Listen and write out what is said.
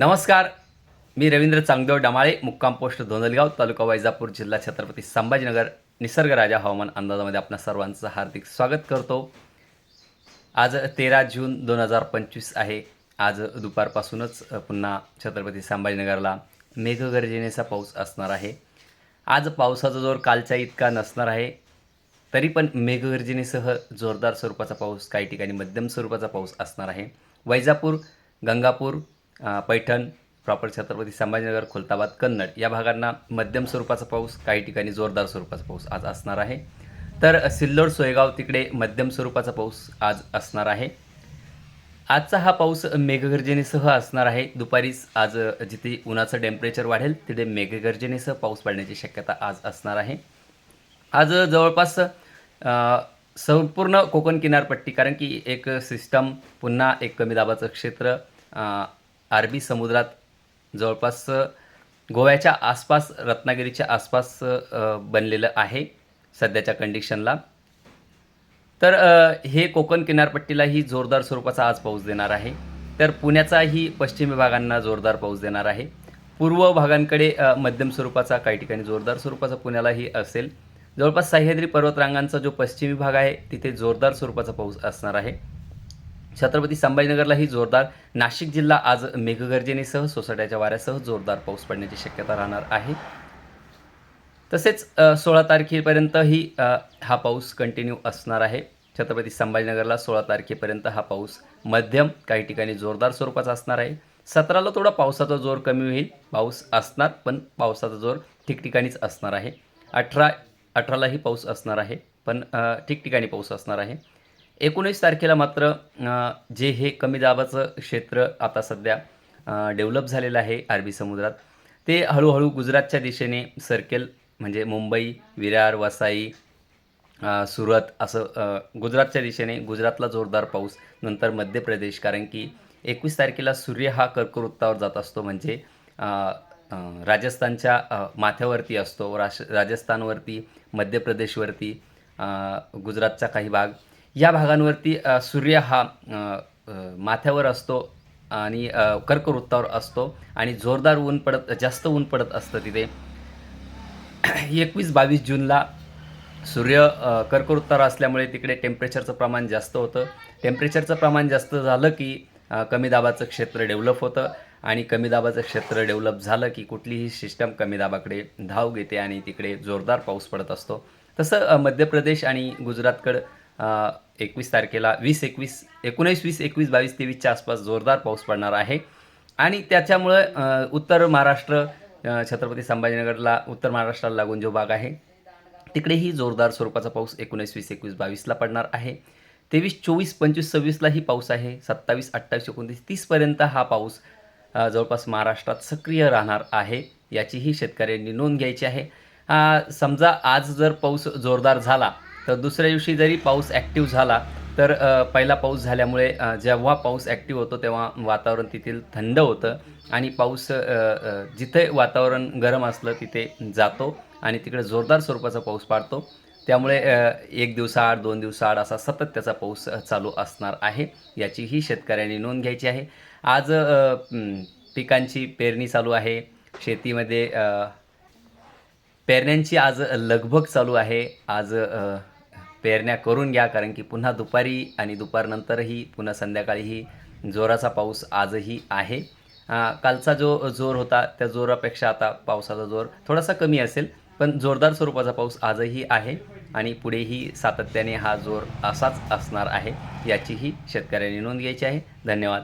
नमस्कार. मी रवींद्र चांगदेव डमाळे मुक्काम पोस्ट धोंदलगाव तालुका वैजापूर जिल्हा छत्रपती संभाजीनगर निसर्गराजा हवामान अंदाजामध्ये आपणा सर्वांचं हार्दिक स्वागत करतो. आज तेरा जून दोन हजार पंचवीस आहे. आज दुपारपासूनच पुन्हा छत्रपती संभाजीनगरला मेघगर्जनेचा पाऊस असणार आहे. आज पावसाचा जोर कालच्या इतका नसणार आहे. तरी पण मेघगर्जनेसह जोरदार स्वरूपाचा पाऊस काही ठिकाणी मध्यम स्वरूपाचा पाऊस असणार आहे. वैजापूर गंगापूर पैठण प्रॉपर छत्रपती संभाजीनगर खुलताबाद कन्नड या भागांना मध्यम स्वरूपाचा पाऊस काही ठिकाणी जोरदार स्वरूपाचा पाऊस आज असणार आहे. तर सिल्लोड सोयगाव तिकडे मध्यम स्वरूपाचा पाऊस आज असणार आहे. आजचा हा पाऊस मेघगर्जनेसह असणार आहे. दुपारीच आज जिथे उन्हाचं टेम्परेचर वाढेल तिथे मेघगर्जनेसह पाऊस पडण्याची शक्यता आज असणार आहे. आज जवळपास संपूर्ण कोकण किनारपट्टी कारण की एक सिस्टम पुन्हा एक कमी दाबाचं क्षेत्र अरबी समुद्रात जवळपास गोव्याच्या आसपास रत्नागिरीच्या आसपास बनलेलं आहे सध्याच्या कंडिशनला तर हे कोकण किनारपट्टीलाही जोरदार स्वरूपाचा आज पाऊस देणार आहे. तर पुण्याचाही पश्चिमी भागांना जोरदार पाऊस देणार आहे. पूर्व भागांकडे मध्यम स्वरूपाचा काही ठिकाणी जोरदार स्वरूपाचा पुण्यालाही असेल. जवळपास सह्याद्री पर्वतरांगांचा जो पश्चिमी भाग आहे तिथे जोरदार स्वरूपाचा पाऊस असणार आहे. छत्रपती संभाजीनगरलाही जोरदार. नाशिक जिल्हा आज मेघगर्जनेसह सोसाट्याच्या वाऱ्यासह जोरदार पाऊस पडण्याची शक्यता राहणार आहे. तसेच सोळा तारखेपर्यंतही हा पाऊस कंटिन्यू असणार आहे. छत्रपती संभाजीनगरला सोळा तारखेपर्यंत हा पाऊस मध्यम काही ठिकाणी जोरदार स्वरूपाचा असणार आहे. सतराला थोडा पावसाचा जोर कमी होईल. पाऊस असणार पण पावसाचा जोर ठिकठिकाणीच असणार आहे. अठरा अठरालाही पाऊस असणार आहे पण ठिकठिकाणी पाऊस असणार आहे. एकोणीस तारखेला मात्र जे हे कमी दाबाचं क्षेत्र आता सध्या डेव्हलप झालेलं आहे अरबी समुद्रात ते हळूहळू गुजरातच्या दिशेने सरकेल म्हणजे मुंबई विरार वसाई सुरत असं गुजरातच्या दिशेने गुजरातला जोरदार पाऊस नंतर मध्य प्रदेश कारण की एकवीस तारखेला सूर्य हा कर्कवृत्तावर जात असतो म्हणजे राजस्थानच्या माथ्यावरती असतो राश राजस्थानवरती मध्य प्रदेशवरती गुजरातचा काही भाग या भागांवरती सूर्य हा माथ्यावर असतो आणि कर्कवृत्तावर असतो आणि जोरदार ऊन पडत जास्त ऊन पडत असतं तिथे. एकवीस बावीस जूनला सूर्य कर्कवृत्तावर असल्यामुळे तिकडे टेम्परेचरचं प्रमाण जास्त होतं. टेम्परेचरचं प्रमाण जास्त झालं की कमी दाबाचं क्षेत्र डेव्हलप होतं आणि कमी दाबाचं क्षेत्र डेव्हलप झालं की कुठलीही सिस्टम कमी दाबाकडे धाव घेते आणि तिकडे जोरदार पाऊस पडत असतो. तसं मध्य प्रदेश आणि गुजरातकडं एकवीस तारखेला वीस एकवीस एकोणीस वीस एकवीस बावीस तेवीसच्या आसपास जोरदार पाऊस पडणार आहे. आणि त्याच्यामुळं उत्तर महाराष्ट्र छत्रपती संभाजीनगरला उत्तर महाराष्ट्राला लागून जो भाग आहे तिकडेही जोरदार स्वरूपाचा पाऊस एकोणीस वीस एकवीस बावीसला पडणार आहे. तेवीस चोवीस पंचवीस सव्वीसलाही पाऊस आहे. सत्तावीस अठ्ठावीस एकोणतीस तीसपर्यंत हा पाऊस जवळपास महाराष्ट्रात सक्रिय राहणार आहे याचीही शेतकऱ्यांनी नोंद घ्यायची आहे. समजा आज जर पाऊस जोरदार झाला तर दुसऱ्या दिवशी जरी पाऊस ॲक्टिव्ह झाला तर पहिला पाऊस झाल्यामुळे जेव्हा पाऊस ॲक्टिव्ह होतो तेव्हा वातावरण तेथील थंड होतं आणि पाऊस जिथे वातावरण गरम असलं तिथे जातो आणि तिकडे जोरदार स्वरूपाचा पाऊस पाडतो. त्यामुळे एक दिवसाआड दोन दिवसाआड असा सतत त्याचा पाऊस चालू असणार आहे याचीही शेतकऱ्यांनी नोंद घ्यायची आहे. आज पिकांची पेरणी चालू आहे. शेतीमध्ये पेरण्यांची आज लगभग चालू आहे. आज पेरण्या करून घ्या कारण की पुन्हा दुपारी आणि दुपारनंतरही पुन्हा संध्याकाळीही जोराचा पाऊस आजही आहे. कालचा जो जोर होता त्या जोरापेक्षा आता पावसाचा जोर थोडासा कमी असेल पण जोरदार स्वरूपाचा पाऊस आजही आहे आणि पुढेही सातत्याने हा जोर असाच असणार आहे याचीही शेतकऱ्यांनी नोंद घ्यायची आहे. धन्यवाद.